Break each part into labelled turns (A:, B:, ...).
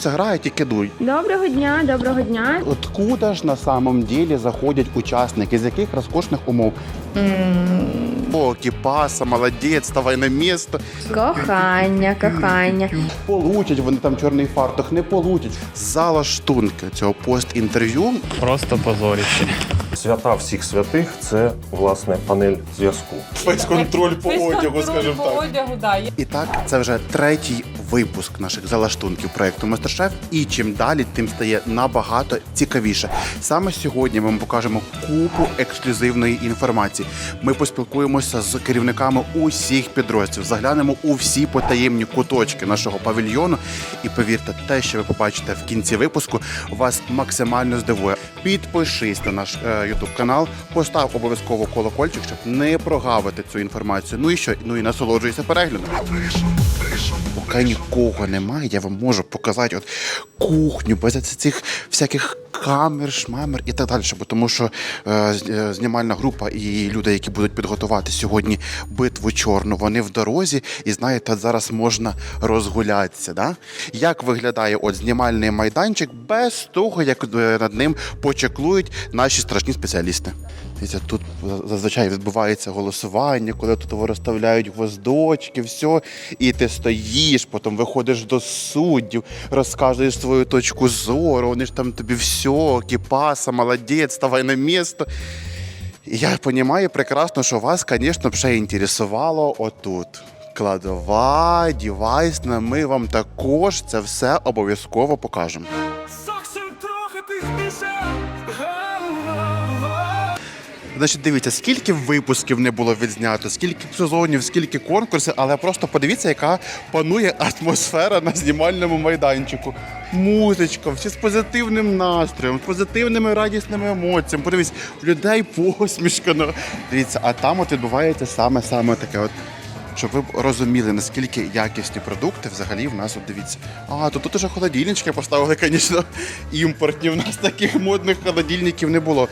A: усе грають і кидуй
B: Доброго дня, доброго дня.
A: Откуда ж на самом деле заходять учасники, з яких розкошних умов? О, кіпаса, молодець, ставай на місто.
B: Кохання, кохання.
A: Получать вони там чорний фартух, не получать. Залаштунки цього пост-інтерв'ю
C: Просто позоріще.
D: Свята всіх святих це власне панель зв'язку.
A: фейс-контроль по одягу, скажімо
E: по
A: так.
E: одягу, да.
A: І так, це вже третій випуск наших залаштунків проекту Мастер-Шеф. І чим далі, тим стає набагато цікавіше. Саме сьогодні ми вам покажемо купу ексклюзивної інформації. Ми поспілкуємося з керівниками усіх підрозділів, заглянемо у всі потаємні куточки нашого павільйону. І повірте, те, що ви побачите в кінці випуску, вас максимально здивує. Підпишись на наш е, YouTube канал, постав обов'язково колокольчик, щоб не прогавити цю інформацію. Ну і що? Ну і насолоджуйся переглядом. Поки нікого немає, я вам можу показати от кухню без цих всяких камер, шмамер і так далі. Бо тому що е, е, знімальна група і люди, які будуть підготувати сьогодні битву чорну, вони в дорозі, і знаєте, зараз можна розгулятися. Да? Як виглядає от знімальний майданчик без того, як е, над ним почеклують наші страшні спеціалісти? Дивіться, тут зазвичай відбувається голосування, коли тут розставляють гвоздочки, все, і ти стоїш, потім виходиш до суддів, розказуєш свою точку зору, вони ж там тобі все, кіпаса, молодець, ставай на місто. І я розумію прекрасно, що вас, звісно, ще інтересувало отут. Кладова, дівайсна, ми вам також це все обов'язково покажемо. Значить, дивіться, скільки випусків не було відзнято, скільки сезонів, скільки конкурсів, але просто подивіться, яка панує атмосфера на знімальному майданчику. Музичка, всі з позитивним настроєм, з позитивними радісними емоціями. Подивіться, людей посмішка. ну. Дивіться, а там от відбувається саме саме таке. От щоб ви розуміли, наскільки якісні продукти взагалі в нас от дивіться. А, то тут уже холодильнички поставили, звісно, імпортні. В нас таких модних холодильників не було.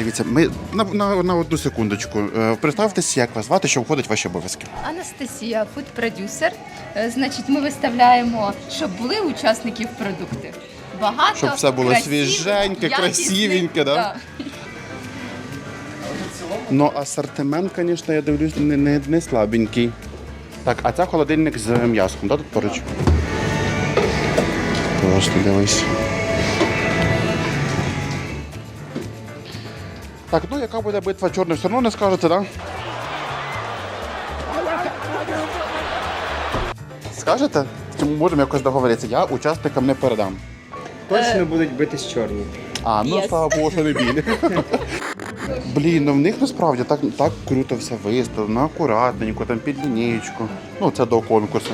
A: Дивіться, ми на, на, на одну секундочку. Е, Представтесь, як вас звати, що входить в ваші обов'язки.
F: Анастасія, фуд-продюсер. Е, Значить, ми виставляємо, щоб були учасників продукти. Багато
A: Щоб все було
F: красивих,
A: свіженьке,
F: якісних,
A: красивеньке, да. Ну, асортимент, звісно, я дивлюсь, не, не, не слабенький. Так, а це холодильник з м'яском, да, тут поруч? Просто дивись. Так, ну яка буде битва чорних, все одно не скажете, так? Да? Скажете? Чи ми можемо якось договоритися? Я учасникам не передам.
G: Точно будуть битись чорні.
A: А, ну слава Богу, що не білі. Блін, ну в них насправді так, так круто все виставлено, акуратненько, там під лінієчку. Ну, це до конкурсу.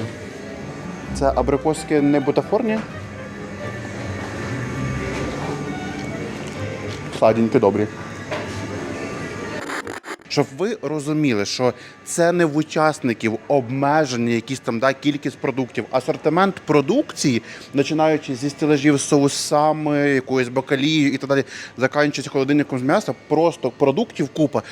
A: Це абрикоски не бутафорні? Сладенькі, добрі. Щоб ви розуміли, що це не в учасників обмежені якісь там да, кількість продуктів. Асортимент продукції, починаючи зі стелажів з соусами, якоюсь бакалією і так далі, заканчуючи холодильником з м'яса, просто продуктів купа.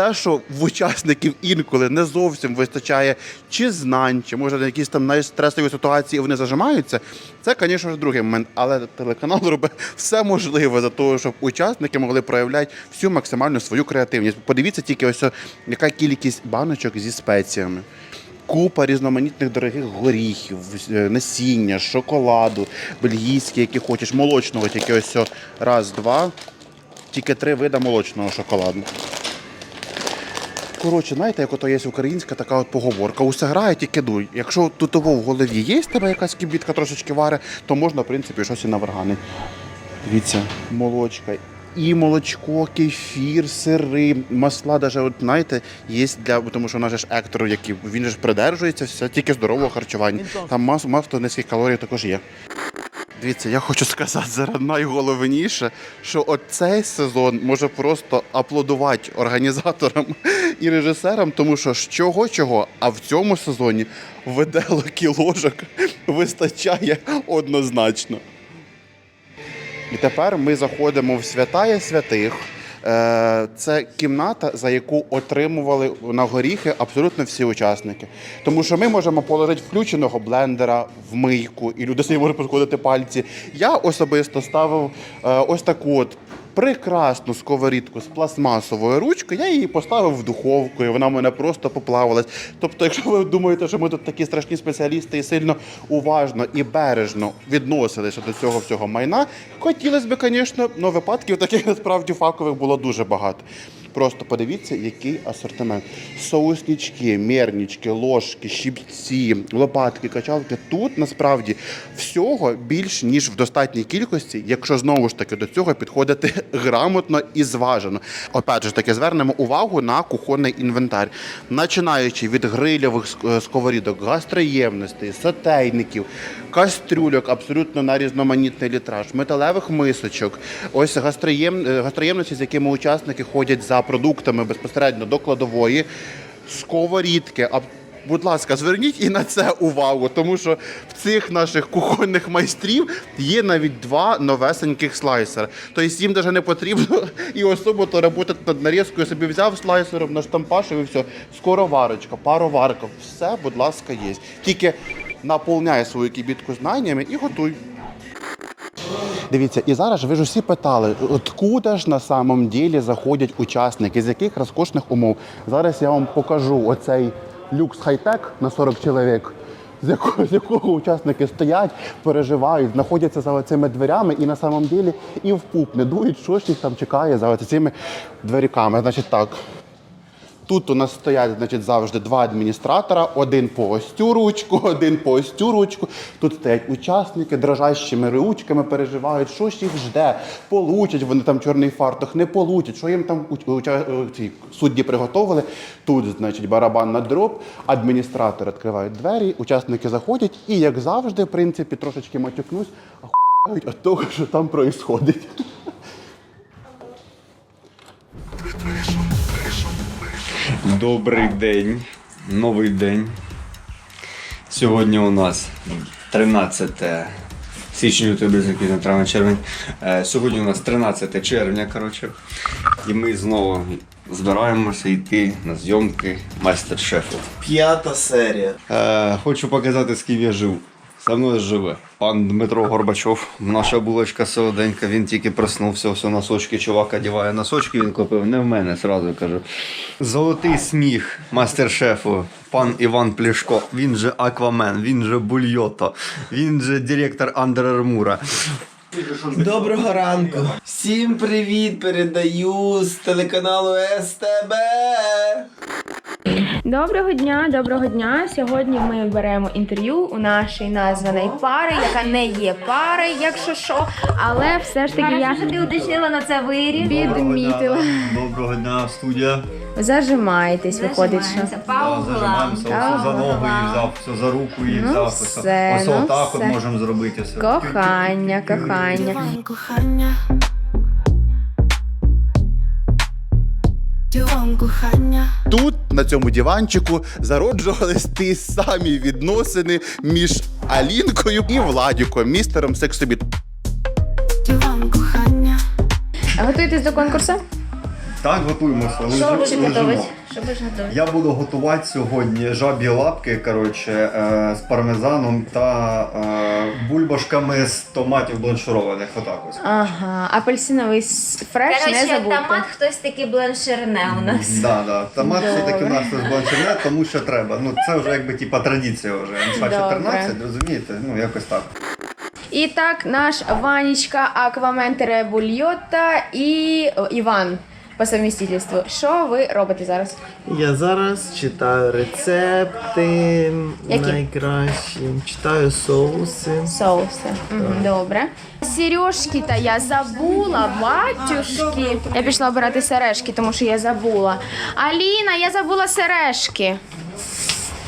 A: Те, що в учасників інколи не зовсім вистачає чи знань, чи може на якісь там найстресові ситуації вони зажимаються, це, звісно другий момент. Але телеканал робить все можливе для того, щоб учасники могли проявляти всю максимальну свою креативність. Подивіться тільки ось яка кількість баночок зі спеціями. Купа різноманітних дорогих горіхів, е, насіння, шоколаду, бельгійські, які хочеш, молочного, тільки ось раз, два, тільки три вида молочного шоколаду. Коротше, знаєте, як ото є українська така от поговорка. Усе грає, тільки дуй. Якщо тут того в голові є в тебе якась кібітка трошечки варе, то можна, в принципі, щось і наваргани. Дивіться, молочка. І молочко, кефір, сири, масла, навіть, от, знаєте, є для, тому що наш же ж ектор, який він же ж придержується, все тільки здорового харчування. Там мас, масло низьких калорій також є. Дивіться, я хочу сказати зараз найголовніше, що от цей сезон може просто аплодувати організаторам і режисерам, тому що з чого чого, а в цьому сезоні виделок і ложок вистачає однозначно. І тепер ми заходимо в святая святих, Е, Це кімната, за яку отримували на горіхи абсолютно всі учасники. Тому що ми можемо положити включеного блендера в мийку, і люди собі можуть пошкодити пальці. Я особисто ставив е, ось таку от. Прекрасну сковорідку з пластмасовою ручкою, я її поставив в духовку, і вона в мене просто поплавилась. Тобто, якщо ви думаєте, що ми тут такі страшні спеціалісти і сильно уважно і бережно відносилися до цього всього майна, хотілося б, звісно, але випадків таких насправді факових було дуже багато. Просто подивіться, який асортимент. Соуснички, мернічки, ложки, щипці, лопатки, качалки. Тут насправді всього більш ніж в достатній кількості, якщо знову ж таки до цього підходити грамотно і зважено. Опять же таки, звернемо увагу на кухонний інвентар, починаючи від грильових е, сковорідок, гастроємностей, сотейників, кастрюльок, абсолютно на різноманітний літраж, металевих мисочок, ось гастроєм... е, гастроємності, з якими учасники ходять за продуктами безпосередньо до кладової, сковорідки. Будь ласка, зверніть і на це увагу, тому що в цих наших кухонних майстрів є навіть два новесеньких слайсера. Тобто їм навіть не потрібно і особо то працювати над нарізкою. Собі взяв слайсером, наштампашив і все. Скороварочка, пароварка, все, будь ласка, є. Тільки наповняй свою кібітку знаннями і готуй. Дивіться, і зараз ви ж усі питали, откуда ж на самом ділі заходять учасники, з яких розкошних умов. Зараз я вам покажу оцей люкс хай-тек на 40 чоловік, з якого, з якого учасники стоять, переживають, знаходяться за цими дверями і на самом ділі і в пуп не дують, що ж їх там чекає за цими дверіками. Значить так. Тут у нас стоять значить, завжди два адміністратора, один по ось цю ручку, один по ось цю ручку. Тут стоять учасники, дрожащими ручками переживають, що ж їх жде, получать вони там чорний фартух, не получать, що їм там ці судді приготовили. Тут, значить, барабан на дроб, адміністратор відкривають двері, учасники заходять і, як завжди, в принципі, трошечки матюкнусь, ахують від того, що там проїсходить.
C: Добрий день, новий день. Сьогодні у нас 13 січня, закінчено травня червень. Е, Сьогодні у нас 13 червня, коротше. І ми знову збираємося йти на зйомки майстер-шефу.
E: П'ята серія.
C: Е, хочу показати, з ким я жив. Мною живе пан Дмитро Горбачов. Наша булочка солоденька, він тільки проснувся, все носочки, чувак одягає носочки, він купив. Не в мене, сразу кажу. Золотий сміх мастер-шефу, пан Іван Плішко. Він же Аквамен, він же Бульйото, він же директор Андер Армура.
E: Доброго ранку. Всім привіт передаю з телеканалу СТБ.
B: Доброго дня, доброго дня. Сьогодні ми беремо інтерв'ю у нашої названої пари, яка не є парою, якщо що, але все ж таки я
H: ти уточнила на це виріб.
B: підмітила.
C: Доброго дня, студія.
B: Зажимаєтесь, виходить, що.
H: Зажимаємося. Паула.
C: Зажимаємося, за ногу її взяв, все за руку її
B: Ну
C: взяв.
B: все,
C: ось
B: ну
C: отак от
B: все.
C: можемо зробити все.
B: Кохання, кохання.
I: Диван кохання. Диван кохання.
A: Тут, на цьому диванчику, зароджувались ті самі відносини між Алінкою і Владіком, містером Сексобіт.
I: Диван кохання.
B: Готуєтесь до конкурсу?
C: Так, готуємося.
H: Що будеш готувати? Що будеш готувати?
C: Я буду готувати сьогодні жабі лапки коротше, е, з пармезаном та е, бульбашками з томатів бланшированих. Отак ось.
B: Ага, апельсиновий с- фреш не
H: Коротше,
B: забудьте.
H: томат хтось таки бланширне у нас.
C: Да, да. Томат
B: Добре.
C: все-таки у нас тут бланширне, тому що треба. Ну це вже якби типа традиція вже. Ну,
B: Добре.
C: 14, розумієте? Ну якось так.
B: І так, наш Ванечка, Аквамен Теребульйота і о, Іван по совмістительству. Що ви робите зараз?
E: Я зараз читаю рецепти
B: Які?
E: найкращі, читаю соуси.
B: Соуси. Мгм, Добре. Сережки та я забула, батюшки. Я пішла обирати сережки, тому що я забула. Аліна, я забула сережки.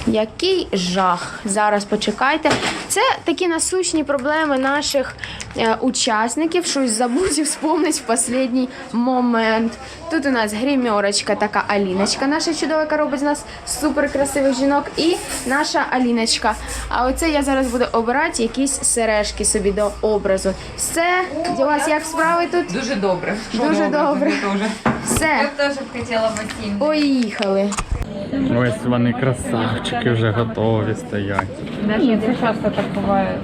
B: Який жах. Зараз почекайте. Це такі насущні проблеми наших е, учасників. Щось забудь і вспомнить в останній момент. Тут у нас гримерочка, така Аліночка, наша чудова, яка робить з нас супер красивих жінок, і наша Аліночка. А оце я зараз буду обирати якісь сережки собі до образу. Все, у вас як справи тут?
F: Дуже добре.
B: Дуже добре. Все,
H: Теж б хотіла ботинки.
B: поїхали.
J: Ось вони красавчики вже готові стоять.
F: Ні, це часто так буває.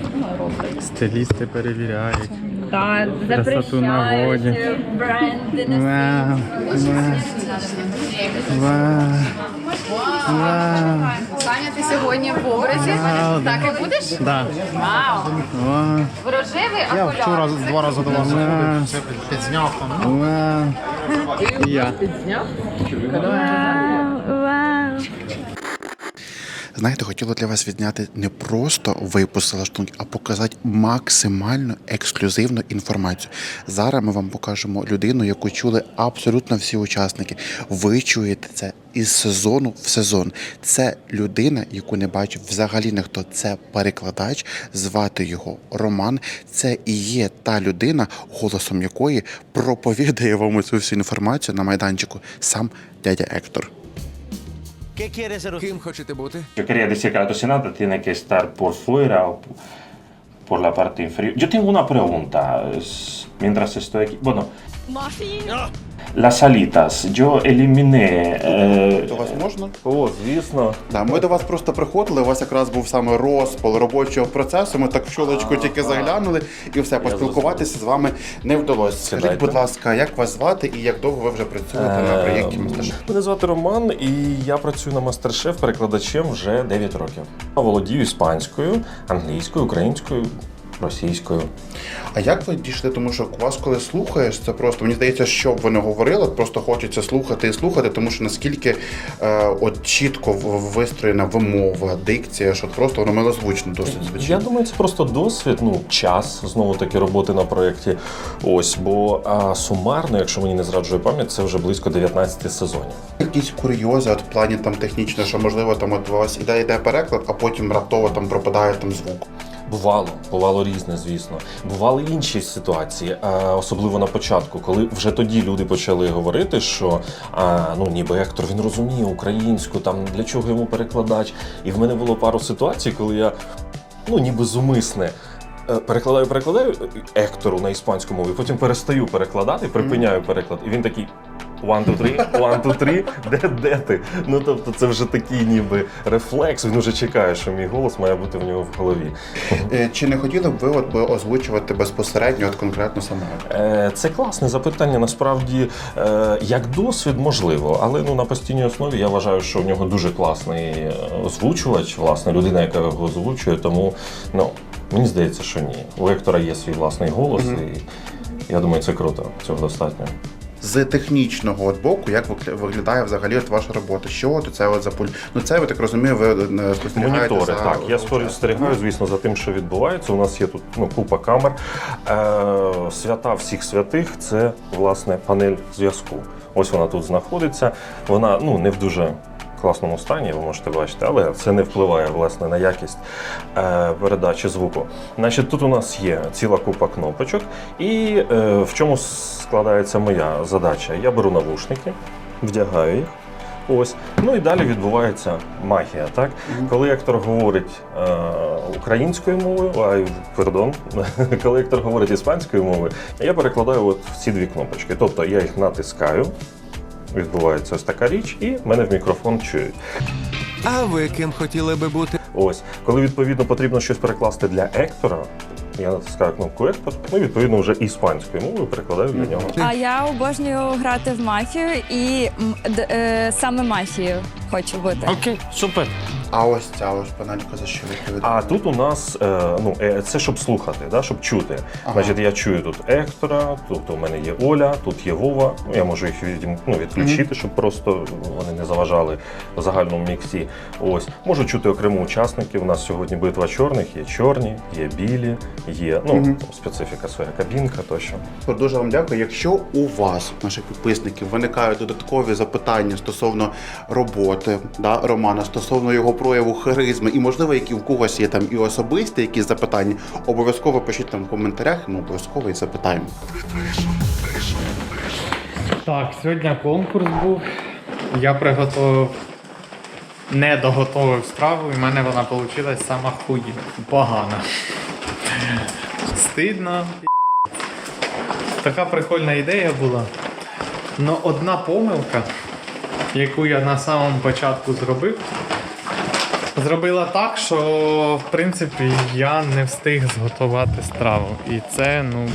J: Стилісти перевіряють.
F: Так,
J: Красоту наводять.
H: бренди
J: Вау, вау, вау, вау.
B: Саня, ти сьогодні в образі? Так і будеш?
J: Да.
B: Вау!
J: Вау,
B: Рожевий, а кольор?
J: два рази до вас підзняв там. Вау. І Я.
A: Знаєте, хотіла для вас відняти не просто випуск залаштунків, а показати максимально ексклюзивну інформацію. Зараз ми вам покажемо людину, яку чули абсолютно всі учасники. Ви чуєте це із сезону в сезон. Це людина, яку не бачив взагалі ніхто. Це перекладач, звати його Роман. Це і є та людина, голосом якої проповідає вам цю всю інформацію на майданчику сам дядя Ектор.
E: Ким хочете бути?
K: Yo quería decir que la tocinata tiene que estar por fuera o por la parte inferior. Yo tengo una pregunta. es- Mientras estoy aquí. Bueno. Las alitas. Yo eliminé. eh,
A: До вас можна?
C: О, звісно.
A: Да, ми до вас просто приходили. У вас якраз був саме розпал робочого процесу. Ми так в щолочку тільки заглянули, і все поспілкуватися з вами не вдалося. Скажіть,
C: Сідайте.
A: будь ласка, як вас звати і як довго ви вже працюєте на проєкті
C: Ем,
A: «Мастер-шеф»?
D: Мене звати Роман, і я працюю на мастер-шеф перекладачем вже 9 років. Володію іспанською, англійською, українською, російською.
A: А як ви дійшли? Тому що вас, коли слухаєш, це просто мені здається, що б ви не говорили, просто хочеться слухати і слухати, тому що наскільки е, от чітко вистроєна вимова, дикція, що просто воно милозвучно досить звучить.
D: Я думаю, це просто досвід, ну час знову таки роботи на проєкті. Ось, бо а, сумарно, якщо мені не зраджує пам'ять, це вже близько 19 сезонів.
A: Якісь курйози, от в плані там технічно, що можливо там от у вас іде йде переклад, а потім раптово там пропадає там звук.
D: Бувало, бувало різне, звісно. Бували інші ситуації, а, особливо на початку, коли вже тоді люди почали говорити, що а, ну ніби Ектор він розуміє українську, там для чого йому перекладач. І в мене було пару ситуацій, коли я ну ніби зумисне. е, Перекладаю, перекладаю Ектору на іспанську мову, і потім перестаю перекладати, припиняю переклад. І він такий one, two, three, one, two, three, де, де ти? Ну тобто це вже такий ніби рефлекс. Він вже чекає, що мій голос має бути в нього в голові.
A: Е, Чи не хотіли б ви от озвучувати безпосередньо, от конкретно саме?
D: Е, Це класне запитання. Насправді, е, як досвід, можливо, але ну на постійній основі я вважаю, що в нього дуже класний е, озвучувач, власне, людина, яка його озвучує. Тому ну мені здається, що ні. У Ектора є свій власний голос, і я думаю, це круто. Цього достатньо.
A: З технічного от боку, як виглядає взагалі от ваша робота? Що от це от за пуль? Ну це я так розумію, ви е, спостерігаєте
D: Монітори,
A: за
D: так. Я спостерігаю, звісно, за тим, що відбувається. У нас є тут ну, купа камер. Е, свята всіх святих це власне панель зв'язку. Ось вона тут знаходиться. Вона ну не в дуже. Класному стані, ви можете бачити, але це не впливає власне на якість е, передачі звуку. Значить, тут у нас є ціла купа кнопочок, і е, в чому складається моя задача? Я беру навушники, вдягаю їх, Ось. Ну і далі відбувається магія. Так? Коли актор говорить е, українською мовою, ай, пардон, коли актор говорить іспанською мовою, я перекладаю от в ці дві кнопочки. Тобто я їх натискаю, відбувається ось така річ, і мене в мікрофон чують.
E: А ви ким хотіли би бути?
D: Ось, коли відповідно потрібно щось перекласти для ектора, я натискаю кнопку експорт, ну відповідно вже іспанською мовою перекладаю для нього.
I: А я обожнюю грати в мафію і м, е, саме мафією хочу бути.
J: Окей, супер.
A: А ось ця ось панелька за що відповідає?
D: А тут у нас е, ну, е, це щоб слухати, да, щоб чути.
A: Ага.
D: Значить, я чую тут Ектора, тут у мене є Оля, тут є Вова. Ну, я можу їх відім, ну, відключити, щоб просто вони не заважали в загальному міксі. Ось можу чути окремо учасників. У нас сьогодні битва чорних, є чорні, є білі, є ну там, специфіка своя кабінка тощо.
A: Дуже вам дякую. Якщо у вас, наших підписників, виникають додаткові запитання стосовно роботи да, Романа, стосовно його прояву харизми, і можливо, які в когось є там і особисті якісь запитання, обов'язково пишіть там в коментарях. Ну обов'язково і запитаємо.
G: Так, сьогодні конкурс був. Я приготував, не доготовив страву, і в мене вона вийшла сама хуї. Погана. Стидно. Така прикольна ідея була. Но одна помилка, яку я на самому початку зробив, зробила так, що в принципі я не встиг зготувати страву. І це, ну,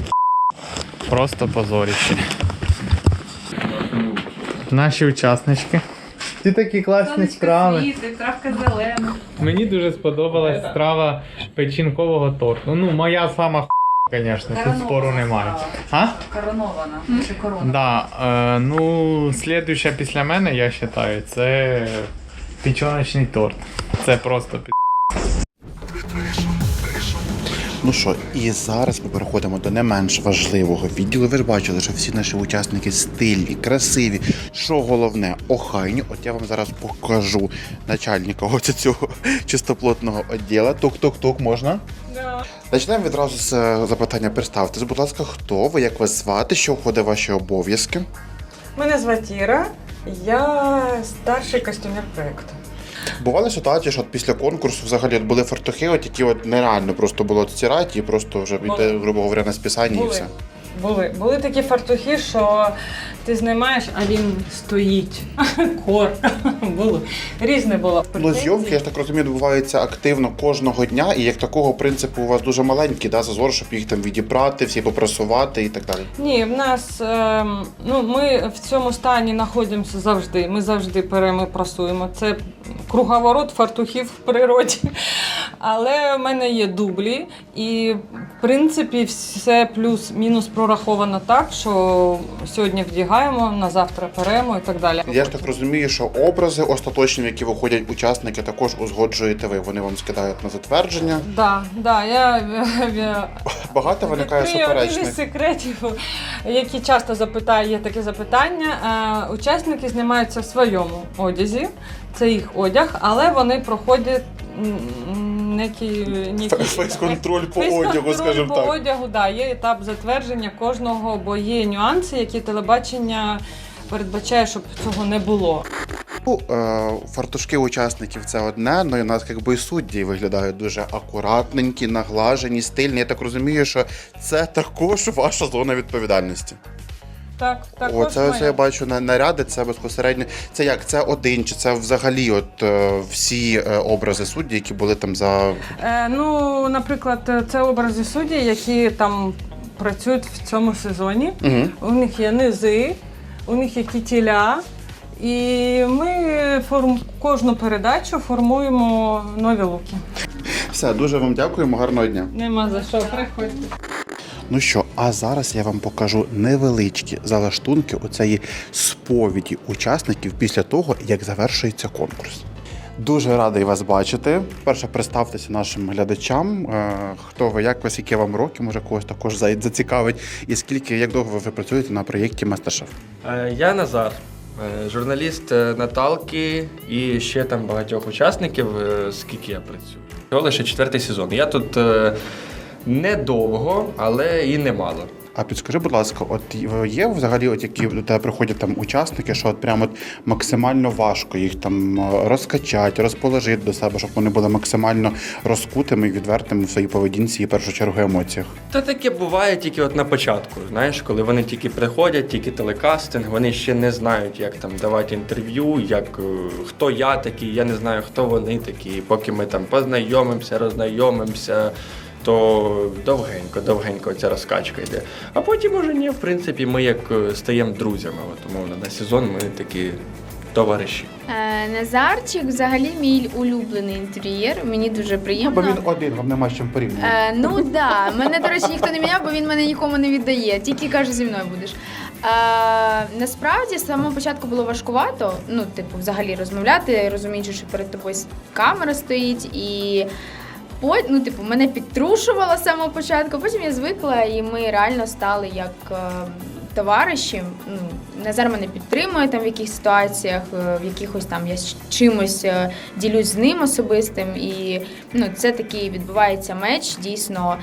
G: просто позоріще. Наші учаснички. Ці такі класні страви.
F: травка зелена.
G: Мені дуже сподобалась страва печінкового торту. Ну, моя сама х**, звісно, тут спору немає. А?
F: Коронована. Чи корона?
G: Да, е, ну, слідуюча після мене, я вважаю, це печоночний торт. Це просто
A: Ну що, і зараз ми переходимо до не менш важливого відділу. Ви ж бачили, що всі наші учасники стильні, красиві. Що головне, охайні. От я вам зараз покажу начальника ось цього чистоплотного відділу. Тук-тук-тук, можна? Почнемо відразу з е, запитання. Представтесь, будь ласка, хто ви, як вас звати, що входить в ваші обов'язки?
L: Мене звати Іра, я старший костюмер проєкту.
A: Бували ситуації, що от після конкурсу взагалі от були фартухи, от які от нереально просто було стирати і просто вже йде, грубо говоря, на списання і все.
L: Були. Були такі фартухи, що ти знімаєш, а він стоїть. Кор. було. Різне було.
A: Ну, зйомки, я ж так розумію, відбуваються активно кожного дня, і як такого принципу у вас дуже маленький, да, зазор, щоб їх там відібрати, всі попрасувати і так далі.
L: Ні, в нас ем, ну, ми в цьому стані знаходимося завжди. Ми завжди перемо прасуємо. Це круговорот фартухів в природі. Але в мене є дублі, і в принципі все плюс-мінус прораховано так, що сьогодні вдягаємо, на завтра перемо і так далі.
A: Я ж так розумію, що образи остаточні, в які виходять учасники, також узгоджуєте ви. Вони вам скидають на затвердження.
L: Да, да, я, я
A: Багато виникає
L: один із секретів, які часто запитає, є таке запитання. Е, Учасники знімаються в своєму одязі, це їх одяг, але вони проходять некий, некий
A: Фейс-контроль по одягу, скажімо
L: по
A: так.
L: одягу, да, є етап затвердження кожного, бо є нюанси, які телебачення передбачає, щоб цього не було.
A: Ну, е, фартушки учасників це одне, ну і у нас якби і судді виглядають дуже акуратненькі, наглажені, стильні. Я так розумію, що це також ваша зона відповідальності.
L: Так, так.
A: Оце ось я бачу на наряди. Це безпосередньо. Це як? Це один, чи це взагалі от е, всі е, образи судді, які були там за
L: Е, ну, наприклад, це образи судді, які там працюють в цьому сезоні.
A: Угу.
L: У них є низи, у них є кітіля. І ми форм... кожну передачу формуємо нові луки.
A: все. Дуже вам дякуємо. Гарного дня.
L: Нема за що, приходьте.
A: Ну що, а зараз я вам покажу невеличкі залаштунки у цієї сповіді учасників після того, як завершується конкурс. Дуже радий вас бачити. Перше, представтеся нашим глядачам. Е, Хто ви, як ви, скільки вам років, може когось також зацікавить, і скільки як довго ви вже працюєте на проєкті Мастер-Шеф?
M: Е, Я Назар, е, журналіст Наталки і ще там багатьох учасників, скільки я працюю. Всього лише четвертий сезон. Я тут недовго, але і немало.
A: А підскажи, будь ласка, от є взагалі, от які до тебе приходять там учасники, що от прямо от максимально важко їх там е, розкачати, розположити до себе, щоб вони були максимально розкутими і відвертими в своїй поведінці і в першу чергу емоціях.
M: Та таке буває тільки от на початку. Знаєш, коли вони тільки приходять, тільки телекастинг, вони ще не знають, як там давати інтерв'ю, як е, хто я такий, я не знаю, хто вони такі. Поки ми там познайомимося, роззнайомимося, то довгенько, довгенько ця розкачка йде. А потім уже ні, в принципі, ми як е, стаємо друзями. От, умовно, на сезон ми такі товариші.
B: Е, Назарчик взагалі мій улюблений інтер'єр. Мені дуже приємно.
A: Бо він один, вам нема з чим порівнювати.
B: Е, ну да, мене, до речі, ніхто не міняв, бо він мене нікому не віддає. Тільки каже, зі мною будеш. Е, насправді з самого початку було важкувато, ну, типу, взагалі розмовляти, розуміючи, що перед тобою камера стоїть і. По- Ну, типу, мене підтрушувало з самого початку, потім я звикла, і ми реально стали як е, товариші. Ну, Назар мене підтримує там в якихось ситуаціях, е, в якихось там я чимось е, ділюсь з ним особистим. І ну, це такий відбувається меч дійсно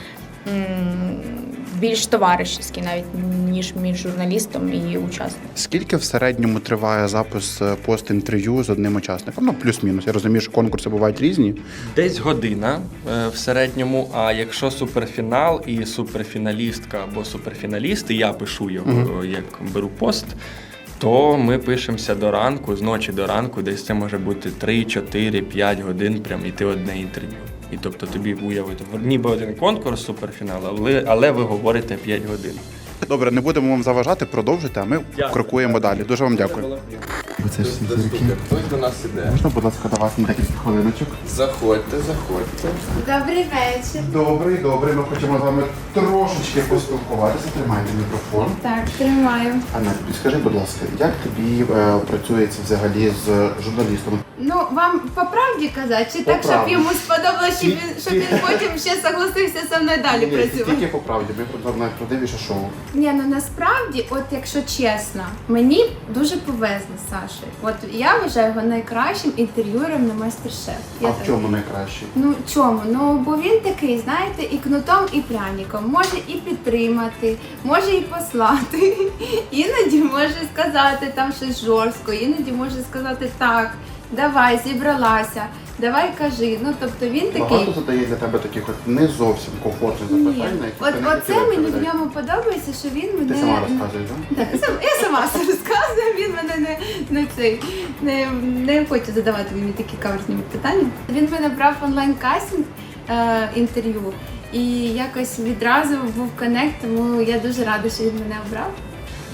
B: більш товаришський, навіть ніж між журналістом і учасником.
A: Скільки в середньому триває запис е, пост-інтерв'ю з одним учасником? Ну, плюс-мінус. Я розумію, що конкурси бувають різні.
M: Десь година е, в середньому. А якщо суперфінал і суперфіналістка або суперфіналіст, і я пишу його, як беру пост, то ми пишемося до ранку, з ночі до ранку, десь це може бути 3, 4, 5 годин, прям іти одне інтерв'ю. І тобто тобі уявити ніби один конкурс суперфінал, але, але ви говорите 5 годин.
A: Добре, не будемо вам заважати, продовжуйте, а ми крокуємо далі. Дуже вам дякую. Це ж.
N: Хтось до нас іде.
A: Можна, будь ласка, до вас на декілька хвилиночок?
N: Заходьте, заходьте.
B: Добрий вечір.
A: Добрий, добрий. Ми хочемо з вами трошечки поспілкуватися. Тримайте мікрофон.
B: Так, тримаю.
A: Анна, підскажи, будь ласка, як тобі е, працюється взагалі з журналістом?
F: Ну, вам по правді казати, чи
A: По
F: так, щоб
A: правді.
F: йому сподобалось, щоб він, щоб він потім ще согласився зі мною далі
A: Ні,
F: працювати?
A: Тільки по правді, ми про найправдивіше шоу.
F: Ні, ну насправді, от якщо чесно, мені дуже повезло з Сашею. От я вважаю його найкращим інтерв'юером на майстер-шеф.
A: А
F: Я
A: в
F: так-
A: чому найкраще?
F: Ну чому? Ну бо він такий, знаєте, і кнутом, і пряником. Може і підтримати, може і послати. Іноді може сказати там щось жорстко, іноді може сказати так, давай, зібралася, давай кажи. Ну тобто він такий.
A: Багато задає для тебе таких от не зовсім комфортних запитань, на які
F: От,
A: ти не
F: оце
A: хотіла
F: мені в
A: відповідати.
F: ньому подобається, що він мене
A: Ти сама розказуєш, так?
F: Так, сам- я сама все розказую, він мене не, не цей не, не хоче задавати мені такі каверзні питання. Він мене брав онлайн кастинг е, інтерв'ю, і якось відразу був коннект, тому я дуже рада, що він мене обрав.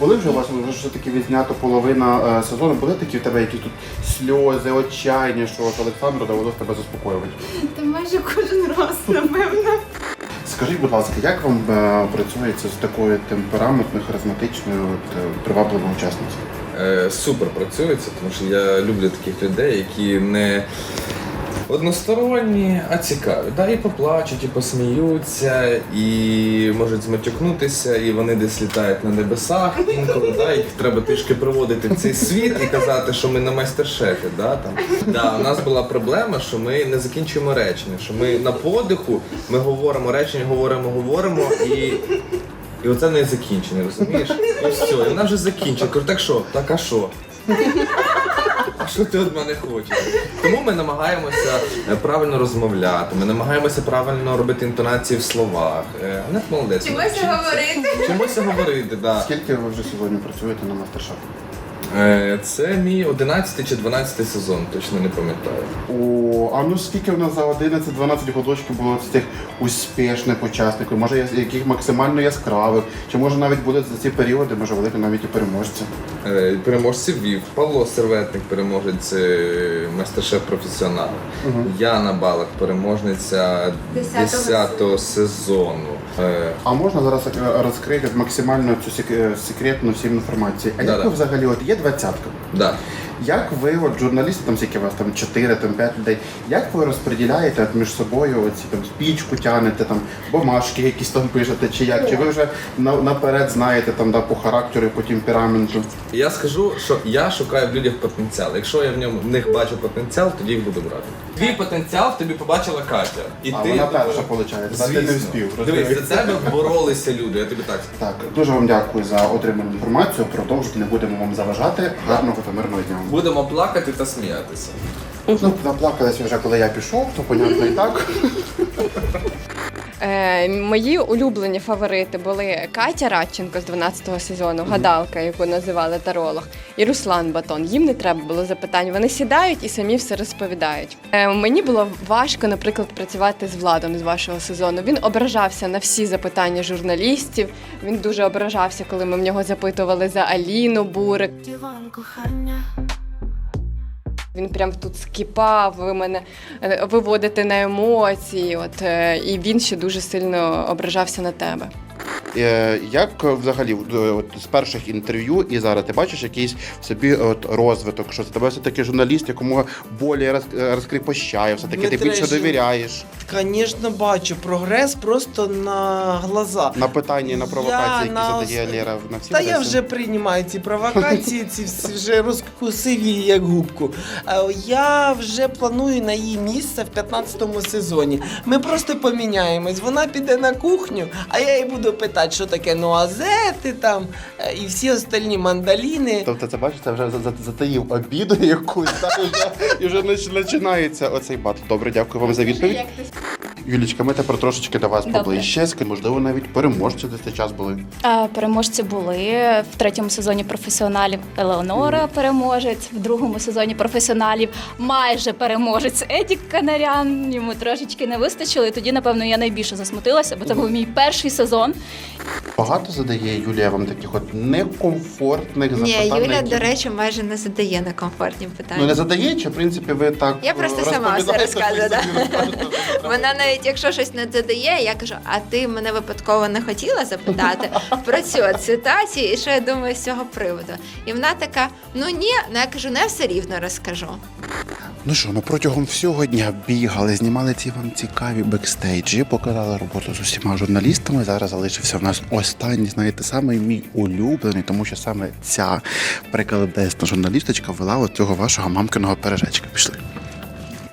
A: Були вже у вас вже все таки відзнято половина е, сезону. Були такі в тебе якісь тут сльози, отчаяння, що от Олександру довелося тебе заспокоювати.
F: Та майже кожен раз, напевно.
A: Скажіть, будь ласка, як вам е, працюється з такою темпераментною, харизматичною, от, е, привабливою учасницею?
N: Е, супер працюється, тому що я люблю таких людей, які не односторонні, а цікаві. Да, і поплачуть, і посміються, і можуть зматюкнутися, і вони десь літають на небесах інколи, да, їх треба трішки приводити в цей світ і казати, що ми на майстер-шефі. Да, там. Да, у нас була проблема, що ми не закінчуємо речення, що ми на подиху ми говоримо речення, говоримо, говоримо і. І оце не закінчене, розумієш? І все, і вона вже закінчила. Кажу, так що? Так а що? А що ти від мене хочеш? Тому ми намагаємося е, правильно розмовляти, ми намагаємося правильно робити інтонації в словах. Е, Анет молодець.
F: Чомусь говорити.
N: Чимось говорити, да.
A: Скільки ви вже сьогодні працюєте на мастер-шефі?
N: Е, Це мій 11 чи 12 сезон, точно не пам'ятаю.
A: О, а ну скільки в нас за 11-12 годочків було з тих успішних учасників? Може, яких максимально яскравих? Чи може навіть буде за ці періоди, може великі навіть і переможці?
N: Е, Переможців вів Павло Серветник, переможець е, майстер-шеф професіонал. Яна Балак, переможниця 10-го сезону. Е,
A: А можна зараз розкрити максимально цю секретну всім інформацію? А як
N: Да-да.
A: ви взагалі от є двадцятка?
N: Да.
A: Як ви, от журналісти, там скільки у вас там 4, там 5 людей, як ви розподіляєте от між собою оці там спічку тянете, там бумажки якісь там пишете, чи як? Чи ви вже на, наперед знаєте там да, по характеру, по темпераменту?
N: Я скажу, що я шукаю в людях потенціал. Якщо я в ньому в них бачу потенціал, тоді їх буду брати. Твій потенціал в тобі побачила Катя. І
A: А
N: ти
A: вона перша виходить, а ти не вспів.
N: Дивись, за тебе боролися люди, я тобі так скажу.
A: Так, дуже вам дякую за отриману інформацію. Продовжуйте, не будемо вам заважати. Гарного та мирного дня.
N: Будемо плакати та сміятися.
A: Ну, наплакалися вже, коли я пішов, то понятно і так.
O: Е, мої улюблені фаворити були Катя Радченко з 12-го сезону, гадалка, яку називали таролог, і Руслан Батон. Їм не треба було запитань. Вони сідають і самі все розповідають. Е, мені було важко, наприклад, працювати з владом з вашого сезону. Він ображався на всі запитання журналістів. Він дуже ображався, коли ми в нього запитували за Аліну Бурик. Він прям тут скіпав, ви мене е, виводите на емоції. От е, і він ще дуже сильно ображався на тебе.
A: Е, Як е, взагалі е, от, з перших інтерв'ю і зараз ти бачиш якийсь в собі от, розвиток, що з тебе все-таки журналіст, якому болі роз- розкріпощає, все-таки ти більше довіряєш
P: Звісно, бачу прогрес просто на глаза.
A: на питання, на провокації, які
P: на
A: задає Лєра на всі
P: Та я вже приймаю ці провокації, ці всі вже розкусив її як губку. Я вже планую на її місце в 15-му сезоні. Ми просто поміняємось. Вона піде на кухню, а я їй буду питати, що таке нуазети там і всі остальні мандаліни.
A: Тобто це бачиш, це вже за- за- затаїв обіду якусь, і вже, і вже нач- починається оцей батл. Добре, дякую вам за відповідь. Юлічка, ми тепер трошечки до вас
I: Добре.
A: поближче. Можливо, навіть переможці десь цей час були.
I: Е, Переможці були в третьому сезоні професіоналів Елеонора переможець, в другому сезоні професіоналів майже переможець Едік Канарян. Йому трошечки не вистачило, і тоді, напевно, я найбільше засмутилася, бо це був мій перший сезон.
A: Багато задає Юлія вам таких от некомфортних
Q: Ні,
A: запитань.
Q: Юля,
A: які-
Q: до речі, майже не задає некомфортні питання.
A: Ну не задає, чи в принципі ви так.
Q: Я просто
A: е,
Q: сама все розказую. Да?
A: розкажете?
Q: Вона навіть якщо щось не задає, я кажу, а ти мене випадково не хотіла запитати про цю ситуацію, і що я думаю з цього приводу. І вона така: ну ні, ну я кажу, не все рівно розкажу.
A: Ну що, ми протягом всього дня бігали, знімали ці вам цікаві бекстейджі, показали роботу з усіма журналістами. Зараз залишився в нас останній, знаєте, самий мій улюблений, тому що саме ця приколебесна журналісточка вела от цього вашого мамкиного пережечка. Пішли.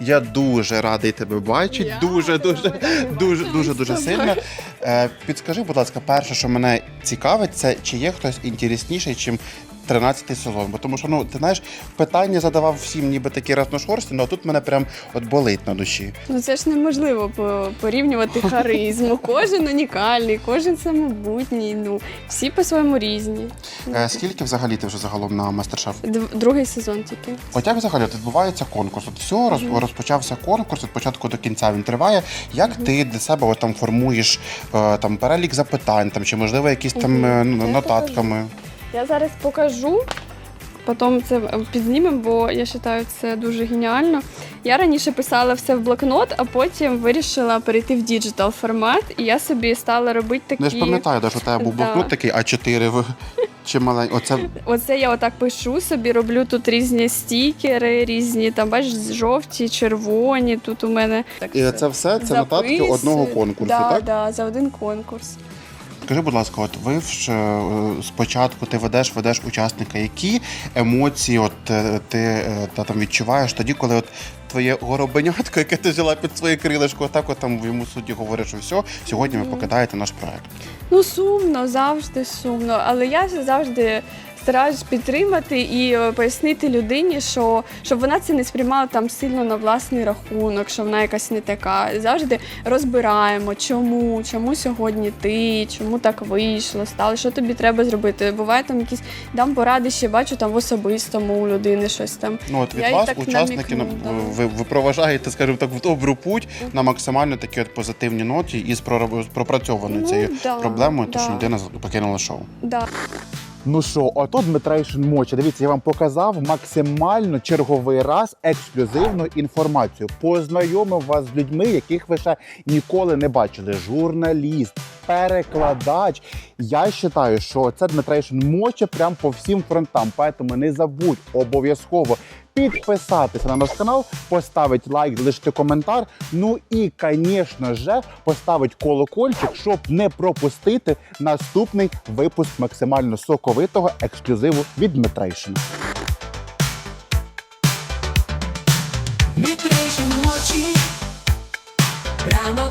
A: Я дуже радий тебе бачити. Дуже, дуже, дуже, дуже, дуже сильно. Е, підскажи, будь ласка, перше, що мене цікавить, це чи є хтось інтересніший, чим 13 сезон. Бо тому що ну ти знаєш, питання задавав всім, ніби такі разношорсті, але тут мене прям от болить на душі.
R: Ну це ж неможливо по- порівнювати харизму. Кожен унікальний, кожен самобутній. Ну всі по-своєму різні.
A: Е, скільки взагалі ти вже загалом на мастер-шеф?
R: Дв- Другий сезон тільки.
A: От як взагалі от відбувається конкурс? От все роз, розпочався конкурс від початку до кінця. Він триває. Як ти для себе от, там формуєш е, там перелік запитань, там чи можливо якісь там е, ну,
R: Я
A: нотатками?
R: Я зараз покажу. Потім це підзнімемо, бо я вважаю, це дуже геніально. Я раніше писала все в блокнот, а потім вирішила перейти в діджитал формат, і я собі стала робити такі.
A: Ну, я ж пам'ятаю, що у тебе був
R: Да.
A: блокнот такий А4 в чи маленький. Оце
R: Оце я отак пишу собі, роблю тут різні стікери, різні там, бачиш, жовті, червоні. Тут у мене так
A: і це все це нотатки одного конкурсу,
R: да,
A: так?
R: Да, за один конкурс.
A: Скажи, будь ласка, от ви ж е, спочатку ти ведеш, ведеш учасника. Які емоції от е, ти е, та там відчуваєш тоді, коли от твоє горобенятко, яке ти взяла під своє крилишко, так от там йому судді говориш, що все, сьогодні ви покидаєте наш проект.
R: Ну, сумно, завжди сумно. Але я завжди стараюсь підтримати і е, пояснити людині, що щоб вона це не сприймала там сильно на власний рахунок, що вона якась не така. Завжди розбираємо, чому, чому сьогодні ти, чому так вийшло, стало, що тобі треба зробити. Буває там якісь дам поради ще бачу там в особистому у людини щось там.
A: Ну от від
R: Я
A: вас, учасники,
R: намікну, да.
A: ви, ви проважаєте, скажімо так, в добру путь на максимально такі от позитивні ноті і з прораб- пропрацьованою
R: Ну,
A: цією
R: да,
A: проблемою, то що
R: да.
A: людина покинула шоу.
R: Да.
A: Ну що, ото Дмитрейшин Моча. Дивіться, я вам показав максимально черговий раз ексклюзивну інформацію. Познайомив вас з людьми, яких ви ще ніколи не бачили. Журналіст, перекладач. Я вважаю, що це Дмитрейшин Моча прям по всім фронтам. Поэтому не забудь обов'язково підписатися на наш канал, поставити лайк, залишити коментар. Ну і, звісно ж, поставити колокольчик, щоб не пропустити наступний випуск максимально соковитого ексклюзиву від Дмитрейшина.
S: Дмитрейшин ночі, прямо